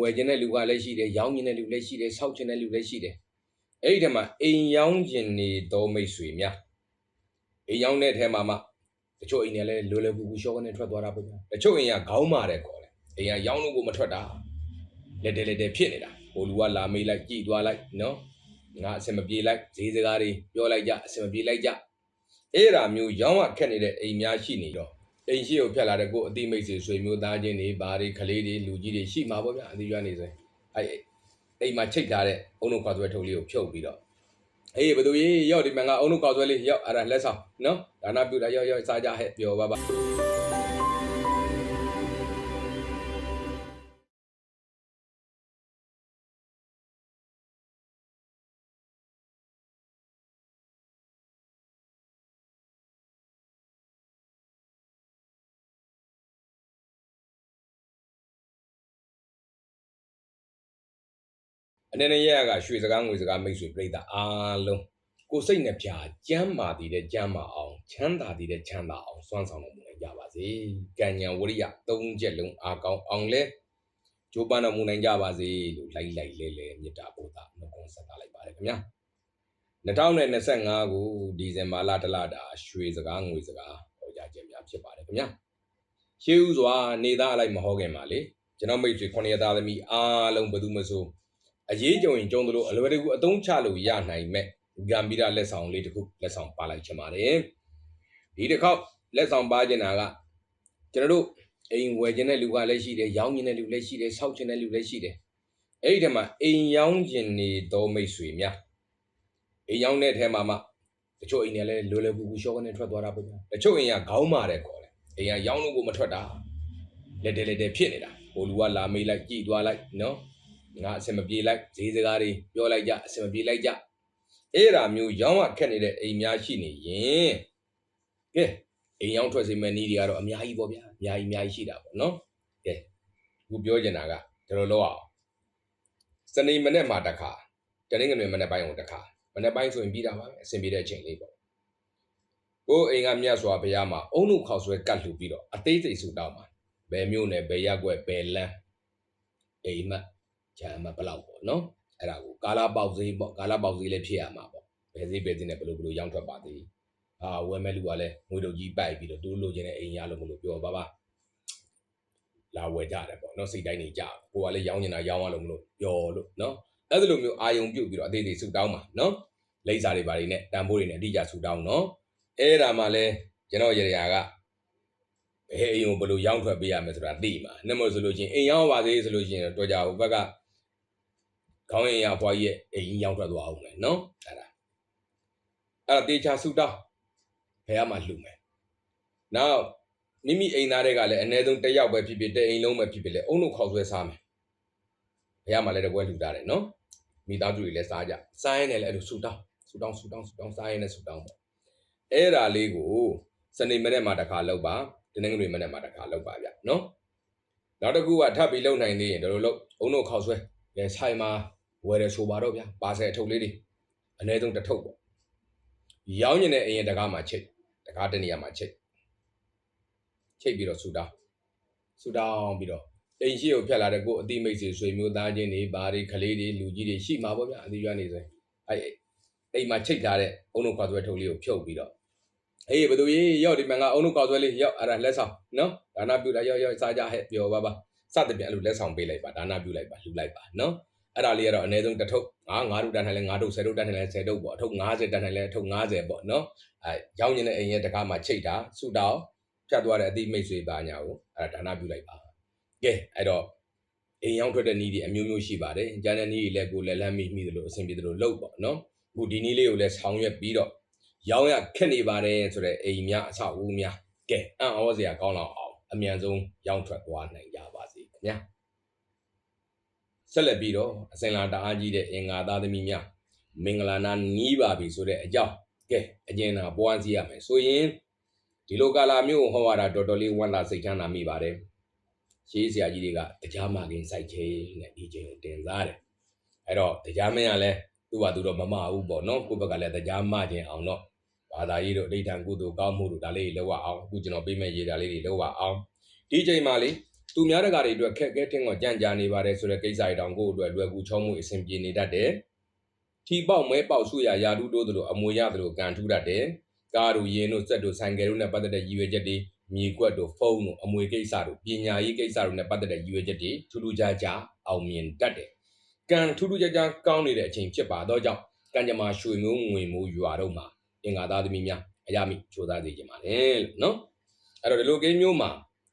ဝယ်ခြင်းတဲ့လူကလည်းရှိတယ်ရောင်းခြင်းတဲ့လူလည်းရှိတယ်ဆောက်ခြင်းတဲ့လူလည်းရှိတယ်အဲ့ဒီတည်းမှာအိမ်ရောင်းခြင်းနေတော့မိတ်ဆွေများအိမ်ရောင်းတဲ့ထဲမှာမှတချို့အိမ်တွေလည်းလွယ်လွယ်ကူကူရှော့ကနေထွက်သွားတာပေါ့ဗျာတချို့အိမ်ကခေါင်းမာတယ်ခေါ်တယ်အိမ်ကရောင်းလို့ကိုမထွက်တာလက်တယ်လက်တယ်ဖြစ်နေတာဟိုလူကလာမေးလိုက်ကြည်သွားလိုက်နော်ငါအစင်မပြေလိုက်ဈေးစကားတွေပြောလိုက်ကြအစင်မပြေလိုက်ကြအဲ့ဒါမျိုးရောင်းရခက်နေတဲ့အိမ်များရှိနေတော့ အိမ်ရှိကိုဖြတ်လာတဲ့ကိုယ်အတိမိတ်ဆွေဆွေမျိုးသားချင်းတွေဘာတွေကလေးတွေလူကြီးတွေရှိမှာပေါ့ဗျာအတိရွာနေဆိုရင်အဲ့အိမ်မှာချိတ်ထားတဲ့အုံနှုတ်ခေါက်ဆွဲထုပ်လေးကိုဖြုတ်ပြီးတော့အေးဘယ်သူကြီးရောက်ဒီမှာငါအုံနှုတ်ခေါက်ဆွဲလေးရောက်အဲ့ဒါလက်ဆောင်နော်ဒါနာပြုတာရောက်ရောက်စားကြဟဲ့ပြောပါပါ အနေနဲ့ရရကရွှေစကားငွေစကားမိတ်ဆွေပြိတ္တာအားလုံးကိုယ်စိတ်နှပြကျမ်းမာတည်တဲ့ကျမ်းမာအောင်ချမ်းသာတည်တဲ့ချမ်းသာအောင်စွမ်းဆောင်တော်မူနိုင်ကြပါစေကံဉဏ်ဝရိယသုံးချက်လုံးအားကောင်းအောင်လဲကျိုးပန်းတော်မူနိုင်ကြပါစေလို့လိုက်လိုက်လဲလဲမေတ္တာပို့တာနှုတ်ခွန်းဆက်တာလိုက်ပါတယ်ခင်ဗျာ2025ခုဒီဇင်ဘာလတလတာရွှေစကားငွေစကားဟောကြားခြင်းများဖြစ်ပါတယ်ခင်ဗျာရှေးဥစွာနေသားအလိုက်မဟောခင်ပါလေကျွန်တော်မိတ်ဆွေ9ရက်သားသမီးအားလုံးဘယ်သူမဆို အရေးကြုံရင်ကြုံသလိုအလွယ်တကူအသုံးချလို့ရနိုင်မဲ့ဂမ်ဘီရာလက်ဆောင်လေးတစ်ခုလက်ဆောင်ပါလိုက်ချင်ပါတယ်ဒီတစ်ခေါက်လက်ဆောင်ပါချင်တာကကျွန်တော်တို့အိမ်ဝယ်ခြင်းတဲ့လူကလည်းရှိတယ်ရောင်းခြင်းတဲ့လူလည်းရှိတယ်ဆောက်ခြင်းတဲ့လူလည်းရှိတယ်အဲ့ဒီတည်းမှာအိမ်ရောင်းခြင်းနေတော့မိတ်ဆွေများအိမ်ရောင်းတဲ့ထဲမှာမှတချို့အိမ်တွေလည်းလွယ်လွယ်ကူကူရှော့ကနေထွက်သွားတာပေါ့ဗျာတချို့အိမ်ကခေါင်းမာတယ်ခေါ်တယ်အိမ်ကရောင်းလို့ကိုမထွက်တာလက်တယ်လက်တယ်ဖြစ်နေတာဟိုလူကလာမေးလိုက်ကြည်သွားလိုက်နော် ငါအစင်မပြေလိုက်ဈေးစကားတွေပြောလိုက်ကြအစင်မပြေလိုက်ကြအဲ့ဒါမျိုးရောင်းရခက်နေတဲ့အိမ်များရှိနေရင်ကဲအိမ်ရောင်းထွက်စီမဲ့နည်းတွေကတော့အများကြီးပေါ့ဗျာအများကြီးအများကြီးရှိတာပေါ့နော်ကဲခုပြောချင်တာကဒီလိုလောက်အောင်စနေမနေ့မှာတစ်ခါတနင်္ဂနွေမနေ့ပိုင်းကိုတစ်ခါမနေ့ပိုင်းဆိုရင်ပြီးတာပါပဲအဆင်ပြေတဲ့အချိန်လေးပေါ့ကိုယ်အိမ်ကမြတ်စွာဘုရားမှာအုံနုခေါက်ဆွဲကတ်လှူပြီးတော့အသေးစိတ်ဆူတောင်းပါဘယ်မျိုးနဲ့ဘယ်ရက်ွက်ဘယ်လမ်းအိမ်မက် ဂျာမဘလောက်ပေါ့နော်အဲ့ဒါကိုကာလာပေါက်ဈေးပေါ့ကာလာပေါက်ဈေးလည်းဖြစ်ရမှာပေါ့ဘယ်ဈေးပဲဈေးနဲ့ဘယ်လိုဘယ်လိုရောင်းထွက်ပါသေးအာဝယ်မဲ့လူကလည်းငွေတုပ်ကြီးပိုက်ပြီးတော့သူတို့လိုချင်တဲ့အိမ်ရလို့မလို့ပြောပါပါလာဝယ်ကြတယ်ပေါ့နော်စိတ်တိုင်းနေကြကိုကလည်းရောင်းနေတာရောင်းရလို့မလို့ပြောလို့နော်အဲ့လိုမျိုးအာယုံပြုတ်ပြီးတော့အသေးသေးဆူတောင်းပါနော်လိမ့်စာတွေဘာတွေနဲ့တန်ဖိုးတွေနဲ့အတိအကျဆူတောင်းနော်အဲ့ဒါမှလည်းကျွန်တော်ရရကဘယ်အိမ်ကိုဘယ်လိုရောင်းထွက်ပေးရမလဲဆိုတာသိမှာနှမလို့ဆိုလို့ချင်းအိမ်ရောင်းပါသေးဆိုလို့ချင်းတော့ကြဟိုဘက်က ခေါင်းရင်ရဘွားကြီးရဲ့အိမ်ကြီးရောက်ထွက်သွားအောင်မယ်နော်အဲ့ဒါအဲ့ဒါတေချာဆူတောင်းဘယ်မှာလှူမယ်နောက်မိမိအိမ်သားတွေကလည်းအ ਨੇ ဆုံးတစ်ယောက်ပဲဖြစ်ဖြစ်တဲ့အိမ်လုံးပဲဖြစ်ဖြစ်လေအုံတို့ခေါက်ဆွဲစားမယ်ဘယ်မှာလည်းတပွဲလှူတာတယ်နော်မိသားစုတွေလည်းစားကြစားရင်လည်းအဲ့လိုဆူတောင်းဆူတောင်းဆူတောင်းဆူတောင်းစားရင်လည်းဆူတောင်းပေါ့အဲ့ဒါလေးကိုစနေမနေ့မှာတစ်ခါလောက်ပါတနင်္ဂနွေမနေ့မှာတစ်ခါလောက်ပါဗျနော်နောက်တစ်ခုကထပ်ပြီးလုံနိုင်သေးရင်ဒီလိုလို့အုံတို့ခေါက်ဆွဲလဲဆိုင်မှာ ဝယ်တယ်ဆိုပါတော့ဗျာပါဆယ်အထုပ်လေးတွေအနည်းဆုံးတစ်ထုပ်ပေါ့ရောင်းညင်တဲ့အရင်တကားမှာချိတ်တကားတနေရာမှာချိတ်ချိတ်ပြီးတော့ဆူတောင်းဆူတောင်းပြီးတော့အိမ်ရှိကိုဖြတ်လာတဲ့ကိုယ်အတိမိတ်ဆွေဆွေမျိုးသားချင်းတွေဘာတွေကလေးတွေလူကြီးတွေရှိမှာပေါ့ဗျာအတိရွာနေဆိုရင်အဲအိမ်မှာချိတ်ထားတဲ့အုံနှုတ်ခွားဆွဲထုပ်လေးကိုဖြုတ်ပြီးတော့အေးဘယ်သူကြီးရောက်ဒီမှာငါအုံနှုတ်ခွားဆွဲလေးရောက်အဲ့ဒါလက်ဆောင်နော်ဒါနာပြုတာရောက်ရောက်စားကြဟဲ့ပြောပါပါစသဖြင့်အဲ့လိုလက်ဆောင်ပေးလိုက်ပါဒါနာပြုလိုက်ပါလှူလိုက်ပါနော် အဲ့ဒါလေးကတော့အနည်းဆုံးတစ်ထုပ်ငါးငါးထုပ်တန်းထိုင်လဲငါးထုပ်ဆယ်ထုပ်တန်းထိုင်လဲဆယ်ထုပ်ပေါ့အထုပ်90တန်းထိုင်လဲအထုပ်90ပေါ့နော်အဲရောင်းနေတဲ့အိမ်ရဲ့တကားမှာချိတ်တာဆူတောင်းဖြတ်သွားတဲ့အတိမိတ်ဆွေပါညာကိုအဲ့ဒါဒါနပြုလိုက်ပါကဲအဲ့တော့အိမ်ရောင်းထွက်တဲ့နည်းတွေအမျိုးမျိုးရှိပါတယ်ကျန်တဲ့နည်းတွေလည်းကိုယ်လည်းလမ်းမိမိသလိုအဆင်ပြေသလိုလုပ်ပေါ့နော်အခုဒီနည်းလေးကိုလည်းဆောင်ရွက်ပြီးတော့ရောင်းရခက်နေပါတယ်ဆိုတော့အိမ်များအဆောက်အဦများကဲအံ့ဩစရာကောင်းလောက်အောင်အမြန်ဆုံးရောင်းထွက်သွားနိုင်ကြပါစေခင်ဗျာ ဆက်လက်ပြီးတော့အစင်လာတအားကြီးတဲ့အင်္ဂါသားသမီးများမင်္ဂလာနာနီးပါပြီဆိုတဲ့အကြောင်းကဲအကျဉ်းသာပွားစီရမယ်ဆိုရင်ဒီလိုကာလာမျိုးဟောရတာတော်တော်လေးဝမ်းသာစိတ်ချမ်းသာမိပါတယ်ရှေးဆရာကြီးတွေကတရားမခင်စိုက်ချင်းနဲ့ဒီချိန်ကိုတင်စားတယ်အဲ့တော့တရားမင်းကလည်းသူ့ဘာသူတော့မမဘူးပေါ့နော်ကိုယ့်ဘက်ကလည်းတရားမခြင်းအောင်တော့ဘာသာရေးတို့အဋ္ဌံကုသိုလ်ကောင်းမှုတို့ဒါလေးတွေလောက်အောင်အခုကျွန်တော်ပေးမဲ့ရေးတာလေးတွေလောက်အောင်ဒီချိန်မှာလေ သူများတကာတွေအတွက်ခက်ခဲထင်းကကြံ့ကြာနေပါတယ်ဆိုတဲ့ကိစ္စတွေတောင်ကိုယ့်အတွက်လွယ်ကူချောမှုအဆင်ပြေနေတတ်တယ်ထီပေါက်မဲပေါက်ဆုရယာတုတိုးသလိုအမွေရသလိုကန်ထူးတတ်တယ်ကားတို့ရင်းတို့စက်တို့ဆိုင်ကယ်တို့နဲ့ပတ်သက်တဲ့ရည်ရွယ်ချက်တွေမြေကွက်တို့ဖုန်းတို့အမွေကိစ္စတို့ပညာရေးကိစ္စတို့နဲ့ပတ်သက်တဲ့ရည်ရွယ်ချက်တွေထူးထူးခြားခြားအောင်မြင်တတ်တယ်ကံထူးထူးခြားခြားကောင်းနေတဲ့အချိန်ဖြစ်ပါတော့ကြောင့်ကံကြမ္မာရွှေမျိုးငွေမိုးရွာတော့မှာအင်္ဂါသားသမီးများအရမိချိုးသားစေချင်ပါလေလို့နော်အဲ့တော့ဒီလိုကိန်းမျိုးမှာ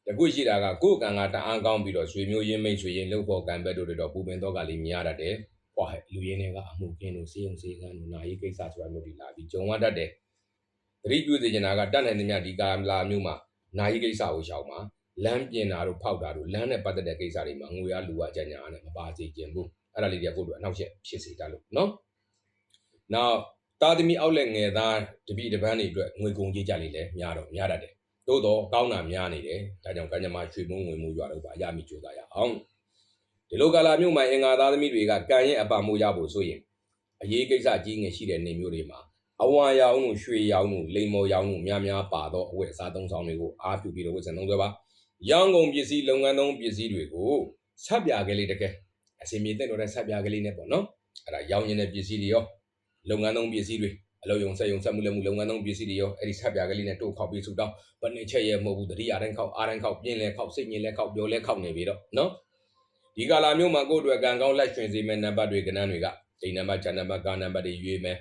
တခုရှိတာကကိုယ်ကံကတအားကောင်းပြီးတော့ဆွေမျိုးရင်းမိတ်ဆွေရင်းလှုပ်ဖို့ကံဘက်တို့တွေတော့ပူပင်တော့ကလေးများတတ်တယ်။ဟွာဟဲ့လူရင်းတွေကအမှုကင်းတို့စေးုံစေးကန်းတို့နာရေးကိစ္စဆိုတာမျိုးဒီလာပြီးဂျုံရတတ်တယ်။တတိပြုစေချင်တာကတတ်နိုင်သမျှဒီကာလာမျိုးမှာနာရေးကိစ္စကိုရှောင်မှာလမ်းပြင်တာတို့ဖောက်တာတို့လမ်းနဲ့ပတ်သက်တဲ့ကိစ္စတွေမှာငွေရလူရကြညာနဲ့မပါစေခြင်းဘူး။အဲ့ဒါလေးတွေကကိုယ့်တို့အနောက်ချက်ဖြစ်စေတတ်လို့နော်။နောက်တာသမီအောက်လက်ငယ်သားတပိတပန်းတွေအတွက်ငွေကုန်ကြေးကြလေးလည်းများတော့များတတ်တယ် သို့တော့ကောင်းတာများနေတယ်ဒါကြောင့်ကံကြမ္မာရွှေမုံဝင်မှုရွာတော့ပါရမိကြိုးစားရအောင်ဒီလိုကာလာမျိုးမှာအင်္ဂါသားသမီးတွေကကံရဲ့အပံမိုးရဖို့ဆိုရင်အရေးကိစ္စကြီးငယ်ရှိတဲ့နေမျိုးတွေမှာအဝါရောင်တို့ရွှေရောင်တို့လိမ္မော်ရောင်တို့များများပါတော့အဝတ်အစားသုံးဆောင်တွေကိုအားပြုပြီးတော့ဝတ်ဆင်သုံးဆွဲပါရောင်းကုန်ပစ္စည်းလုပ်ငန်းသုံးပစ္စည်းတွေကိုဆက်ပြကလေးတကယ်အစီအမြေတက်တော့တဲ့ဆက်ပြကလေးနဲ့ပေါ့နော်အဲ့ဒါရောင်းနေတဲ့ပစ္စည်းတွေရောလုပ်ငန်းသုံးပစ္စည်းတွေ အလုပ်ရုံဆက်ရုံဆက်မှုလက်မှုလုပ်ငန်းသုံးပစ္စည်းတွေရောအဲ့ဒီဆက်ပြကလေးနဲ့တို့ခောက်ပြီးစုတောင်းဘယ်နှစ်ချက်ရဲမဟုတ်ဘူးတတိအားတိုင်းခောက်အားတိုင်းခောက်ပြင်းလဲခောက်စိတ်ညစ်လဲခောက်ပြောလဲခောက်နေပြီတော့နော်ဒီကာလာမျိုးမှာကိုယ့်အတွက်ကံကောင်းလက်ရွှင်စေမဲ့နံပါတ်တွေကဏ္ဍတွေကဒီနံပါတ်ချန်နံပါတ်ကာနံပါတ်တွေရွေးမယ်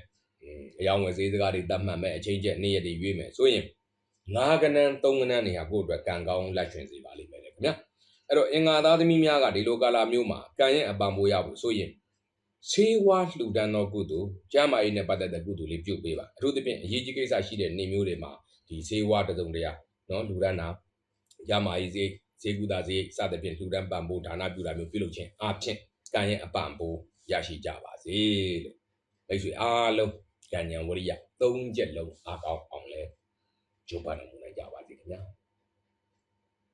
အယောင်ဝယ်ဈေးစကားတွေတတ်မှတ်မယ်အချိန်ချက်နေ့ရက်တွေရွေးမယ်ဆိုရင်ငါးကဏ္ဍသုံးကဏ္ဍနေဟာကိုယ့်အတွက်ကံကောင်းလက်ရွှင်စေပါလိမ့်မယ်လေခင်ဗျာအဲ့တော့အင်္ဂါသားသမီးများကဒီလိုကာလာမျိုးမှာကံရဲ့အပံပိုးရဖို့ဆိုရင် ဆေးဝါးလှူဒန်းသောကုသိုလ်ကျမ်းမာရေးနဲ့ပတ်သက်တဲ့ကုသိုလ်လေးပြုတ်ပေးပါအထူးသဖြင့်အရေးကြီးကိစ္စရှိတဲ့နေမျိုးတွေမှာဒီဆေးဝါးတစ်စုံတရာနော်လူရန်နာရမာရေးစေးဈေးကူတာဈေးစသဖြင့်လူရန်ပံပိုးဒါနပြုတာမျိုးပြုလုပ်ခြင်းအဖြစ်ကံရဲ့အပံပိုးရရှိကြပါစေလို့မိတ်ဆွေအားလုံးဉာဏ်ဉာဏ်ဝရိယ၃ချက်လုံးအားကောင်းအောင်လဲကြိုးပမ်းနိုင်ကြပါစေခင်ဗျာ